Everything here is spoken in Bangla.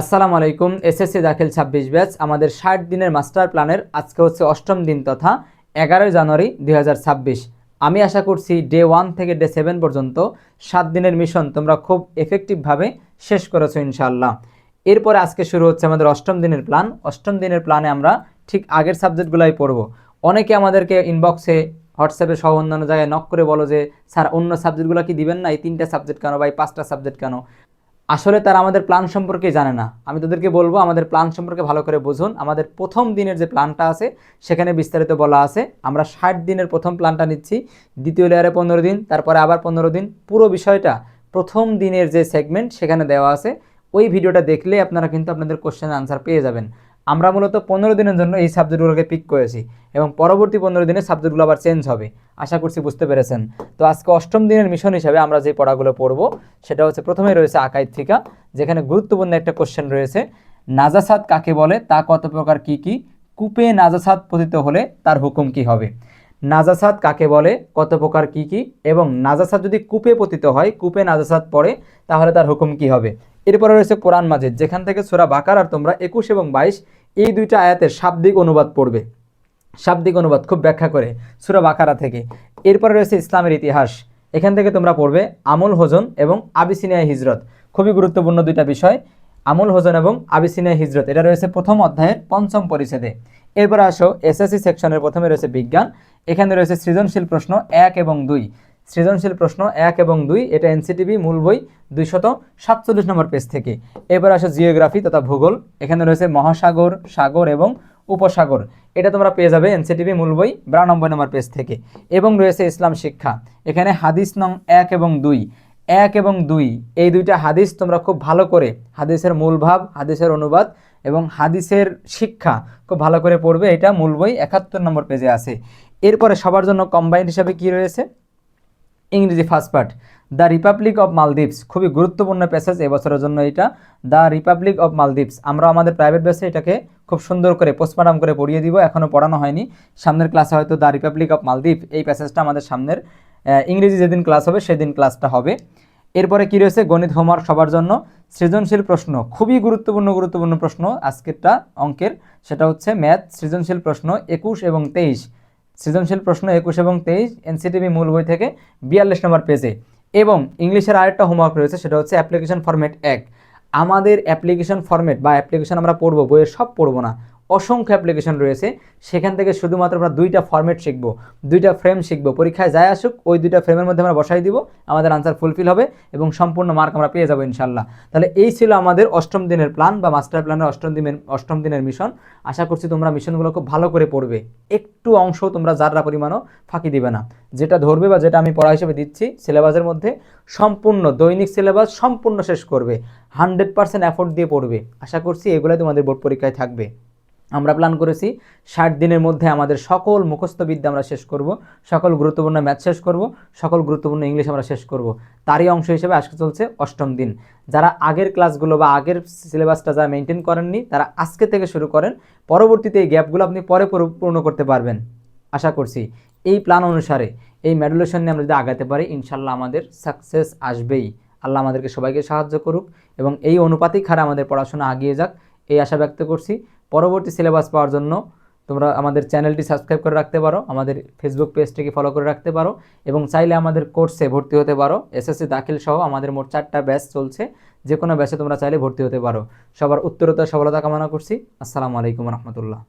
আসসালামু আলাইকুম এসএসসি দাখিল ছাব্বিশ ব্যাচ, আমাদের ষাট দিনের মাস্টার প্ল্যানের আজকে হচ্ছে অষ্টম দিন তথা এগারোই জানুয়ারি দুই হাজার ছাব্বিশ। আমি আশা করছি ডে ওয়ান থেকে ডে সেভেন পর্যন্ত সাত দিনের মিশন তোমরা খুব এফেক্টিভভাবে শেষ করেছ ইনশাল্লাহ এরপরে আজকে শুরু হচ্ছে আমাদের অষ্টম দিনের প্ল্যান। অষ্টম দিনের প্ল্যানে আমরা ঠিক আগের সাবজেক্টগুলাই পড়ব। অনেকে আমাদেরকে ইনবক্সে হোয়াটসঅ্যাপে সহ অন্যান্য জায়গায় নক করে বলো যে, স্যার, অন্য সাবজেক্টগুলো কি দিবেন না? এই তিনটা সাবজেক্ট কেন বা এই পাঁচটা সাবজেক্ট কেন? আসলে তারা আমাদের প্ল্যান সম্পর্কে জানে না। আমি তাদেরকে বলব, আমাদের প্ল্যান সম্পর্কে ভালো করে বুঝুন। আমাদের প্রথম দিনের যে প্ল্যানটা আছে, সেখানে বিস্তারিত বলা আছে। আমরা ষাট দিনের প্রথম প্ল্যানটা নিচ্ছি। দ্বিতীয় লেয়ারে পনেরো দিন, তারপরে আবার পনেরো দিন। পুরো বিষয়টা প্রথম দিনের যে সেগমেন্ট সেখানে দেওয়া আছে। ওই ভিডিওটা দেখলে আপনারা কিন্তু আপনাদের কোশ্চেন আনসার পেয়ে যাবেন। আমরা মূলত পনেরো দিনের জন্য এই সাবজেক্টগুলোকে পিক করেছি এবং পরবর্তী পনেরো দিনে সাবজেক্টগুলো আবার চেঞ্জ হবে। আশা করছি বুঝতে পেরেছেন। তো আজকে অষ্টম দিনের মিশন হিসাবে আমরা যে পড়াগুলো পড়ব, সেটা হচ্ছে প্রথমে রয়েছে আকাইদ থিকা, যেখানে গুরুত্বপূর্ণ একটা কোশ্চেন রয়েছে, নাজাসাদ কাকে বলে, তা কত প্রকার কি কি, কূপে নাজাসাদ পতিত হলে তার হুকুম কি হবে? নাজাসাদ কাকে বলে, কত প্রকার কি কি, এবং নাজাসাদ যদি কূপে পতিত হয়, কূপে নাজাসাদ পড়ে, তাহলে তার হুকুম কি হবে? এরপরে রয়েছে কোরআন মাজিদ, যেখান থেকে সোরা বাকার আর তোমরা একুশ এবং বাইশ এই দুইটা আয়াতের শাব্দিক অনুবাদ পড়বে। শাব্দিক অনুবাদ খুব ব্যাখ্যা করে সুরা বাকারা থেকে। এরপরে রয়েছে ইসলামের ইতিহাস। এখান থেকে তোমরা পড়বে আমল হোজন এবং আবিসিনিয়া হিজরত। খুবই গুরুত্বপূর্ণ দুইটা বিষয়, আমল হোজন এবং আবিসিনিয়া হিজরত। এটা রয়েছে প্রথম অধ্যায়ের পঞ্চম পরিচ্ছেদে। এরপরে আসো এসএসসি সেকশনের প্রথমে রয়েছে বিজ্ঞান। এখানে রয়েছে সৃজনশীল প্রশ্ন এক এবং দুই। সৃজনশীল প্রশ্ন এক এবং দুই, এটা এনসিটিভি মূল বই দুইশত সাতচল্লিশ নম্বর পেজ থেকে। এবার আসো জিওগ্রাফি তথা ভূগোল। এখানে রয়েছে মহাসাগর, সাগর এবং উপসাগর। এটা তোমরা পেয়ে যাবে এনসিটিভি মূল বই বিরানব্বই নম্বর পেজ থেকে। এবং রয়েছে ইসলাম শিক্ষা। এখানে হাদিস নং এক এবং দুই। এক এবং দুই, এই দুইটা হাদিস তোমরা খুব ভালো করে হাদিসের মূল ভাব হাদিসের অনুবাদ এবং হাদিসের শিক্ষা খুব ভালো করে পড়বে। এটা মূল বই একাত্তর নম্বর পেজে আছে। এরপরে সবার জন্য কম্বাইন্ড হিসাবে কি রয়েছে? ইংরেজি first part the republic of Maldives খুবই গুরুত্বপূর্ণ প্যাসেজ এবছরের জন্য এটা। দ্য রিপাবলিক অফ মালদ্বীপস আমরা আমাদের প্রাইভেট বেসে এটাকে খুব সুন্দর করে পোস্টমার্টাম করে পড়িয়ে দিব এখনও পড়ানো হয়নি। সামনের ক্লাসে হয়তো দ্য রিপাবলিক অফ মালদ্বীপ এই প্যাসেজটা আমাদের সামনের ইংরেজি যেদিন ক্লাস হবে, সেদিন ক্লাসটা হবে। এরপরে কী রয়েছে? গণিত হোমওয়ার্ক সবার জন্য। সৃজনশীল প্রশ্ন, খুবই গুরুত্বপূর্ণ গুরুত্বপূর্ণ প্রশ্ন আজকেরটা অঙ্কের। সেটা হচ্ছে ম্যাথ সৃজনশীল প্রশ্ন, একুশ এবং তেইশ। সৃজনশীল প্রশ্ন একুশ এবং তেইশ এনসিটিভি মূল বই থেকে বিয়াল্লিশ নম্বর পেজে। এবং ইংলিশের আরেকটা হোমওয়ার্ক রয়েছে, সেটা হচ্ছে অ্যাপ্লিকেশন ফরম্যাট এক। আমাদের অ্যাপ্লিকেশন ফরম্যাট বা অ্যাপ্লিকেশন আমরা পড়ব, বইয়ের সব পড়ব না। অসংখ্য অ্যাপ্লিকেশন রয়েছে। সেখান থেকে শুধুমাত্র আমরা দুইটা ফরম্যাট শিখব। দুইটা ফ্রেম শিখব। পরীক্ষায় যায় আসুক, ওই দুইটা ফ্রেমের মধ্যে আমরা বসাই দিব। আমাদের আনসার ফুলফিল হবে এবং সম্পূর্ণ মার্ক আমরা পেয়ে যাব ইনশাল্লাহ তাহলে এই ছিল আমাদের অষ্টম দিনের প্ল্যান বা মাস্টার প্ল্যানের অষ্টম দিনের অষ্টম দিনের মিশন আশা করছি তোমরা মিশনগুলো খুব ভালো করে পড়বে। একটু অংশ তোমরা যাররা পরিমাণও ফাঁকি দিবে না। যেটা ধরবে বা যেটা আমি পড়া হিসেবে দিচ্ছি সিলেবাসের মধ্যে, সম্পূর্ণ দৈনিক সিলেবাস সম্পূর্ণ শেষ করবে। হান্ড্রেড পার্সেন্ট এফোর্ট দিয়ে পড়বে। আশা করছি এগুলোই তোমাদের বোর্ড পরীক্ষায় থাকবে। আমরা প্ল্যান করেছি। ষাট দিনের মধ্যে আমাদের সকল মুখস্থ বিদ্যা আমরা শেষ করব। সকল গুরুত্বপূর্ণ ম্যাথ শেষ করব। সকল গুরুত্বপূর্ণ ইংলিশ আমরা শেষ করব। তারই অংশ হিসেবে আজকে চলছে অষ্টম দিন। যারা আগের ক্লাসগুলো বা আগের সিলেবাসটা যারা মেনটেন করেননি, তারা আজকে থেকে শুরু করেন। পরবর্তীতে এই গ্যাপগুলো আপনি পরে পুরো- পূর্ণ করতে পারবেন। আশা করছি এই প্ল্যান অনুসারে এই মেডুলেশন নিয়ে আমরা যদি আগাতে পারি ইনশাল্লাহ আমাদের সাকসেস আসবেই। আল্লাহ আমাদেরকে সবাইকে সাহায্য করুক এবং এই অনুপাতিক হারে আমাদের পড়াশোনা আগিয়ে যাক। এই আশা ব্যক্ত করছি। পরবর্তী সিলেবাস পাওয়ার জন্য তোমরা আমাদের চ্যানেলটি সাবস্ক্রাইব করে রাখতে পারো, আমাদের ফেসবুক পেজটিকে ফলো করে রাখতে পারো এবং চাইলে আমাদের কোর্সে ভর্তি হতে পারো। এসএসসি দাখিল সহ আমাদের মোট চারটা ব্যাচ চলছে যে কোনো ব্যাচে তোমরা চাইলে ভর্তি হতে পারো। সবার উত্তরতা, সফলতা কামনা করছি। আসসালামু আলাইকুম রহমতুল্লাহ।